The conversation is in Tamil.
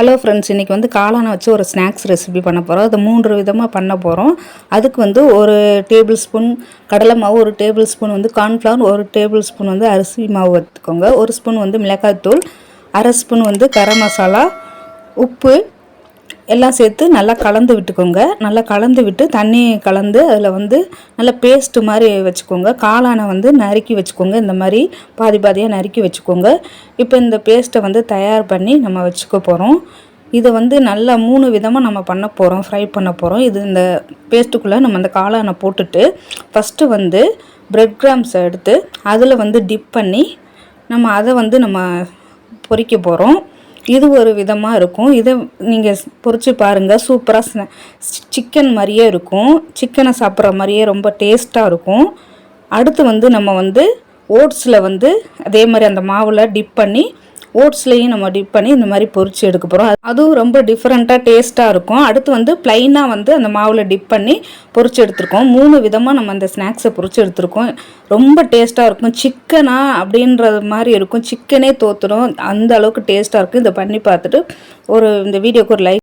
ஹலோ ஃப்ரெண்ட்ஸ் இன்றைக்கி வந்து காளானை வச்சு ஒரு ஸ்நாக்ஸ் ரெசிபி பண்ண போகிறோம் அது மூன்று விதமாக பண்ண போகிறோம் அதுக்கு வந்து ஒரு டேபிள் ஸ்பூன் கடலை மாவு ஒரு டேபிள் ஸ்பூன் வந்து கார்ன்ஃப்ளவர் ஒரு டேபிள் ஸ்பூன் வந்து அரிசி மாவு எடுத்துக்கோங்க ஒரு ஸ்பூன் வந்து மிளகாய்த்தூள் அரை ஸ்பூன் வந்து கரம் மசாலா உப்பு எல்லாம் சேர்த்து நல்லா கலந்து விட்டுக்கோங்க. நல்லா கலந்து விட்டு தண்ணி கலந்து அதில் வந்து நல்லா பேஸ்ட்டு மாதிரி வச்சுக்கோங்க. காளானை வந்து நறுக்கி வச்சுக்கோங்க. இந்த மாதிரி பாதி பாதியாக நறுக்கி வச்சுக்கோங்க. இப்போ இந்த பேஸ்ட்டை வந்து தயார் பண்ணி நம்ம வச்சுக்க போகிறோம் இதை வந்து நல்லா மூணு விதமாக நம்ம பண்ண போகிறோம் ஃப்ரை பண்ண போகிறோம் இது இந்த பேஸ்ட்டுக்குள்ளே நம்ம அந்த காளானை போட்டுட்டு ஃபஸ்ட்டு வந்து ப்ரெட் கிராம்ஸை எடுத்து அதில் வந்து டிப் பண்ணி நம்ம அதை வந்து நம்ம பொறிக்க போகிறோம் இது ஒரு விதமாக இருக்கும். இதை நீங்கள் பொறிச்சு பாருங்கள் சூப்பராக சிக்கன் மாதிரியே இருக்கும். சிக்கனை சாப்பிட்ற மாதிரியே ரொம்ப டேஸ்ட்டாக இருக்கும். அடுத்து வந்து நம்ம வந்து ஓட்ஸில் வந்து அதே மாதிரி அந்த மாவில் டிப் பண்ணி ஓட்ஸ்லேயும் நம்ம டிப் பண்ணி இந்த மாதிரி பொறிச்சு எடுக்க போகிறோம் அதுவும் ரொம்ப டிஃப்ரெண்ட்டாக டேஸ்ட்டாக இருக்கும். அடுத்து வந்து ப்ளைனாக வந்து அந்த மாவில் டிப் பண்ணி பொறிச்சு எடுத்துருக்கோம். மூணு விதமாக நம்ம அந்த ஸ்நாக்ஸை பொறிச்சு எடுத்துருக்கோம். ரொம்ப டேஸ்ட்டாக இருக்கும். சிக்கனா அப்படின்றது மாதிரி இருக்கும். சிக்கனே தோத்துடும் அந்த அளவுக்கு டேஸ்ட்டாக இருக்கும். இதை பண்ணி பார்த்துட்டு ஒரு இந்த வீடியோக்கு ஒரு லைக்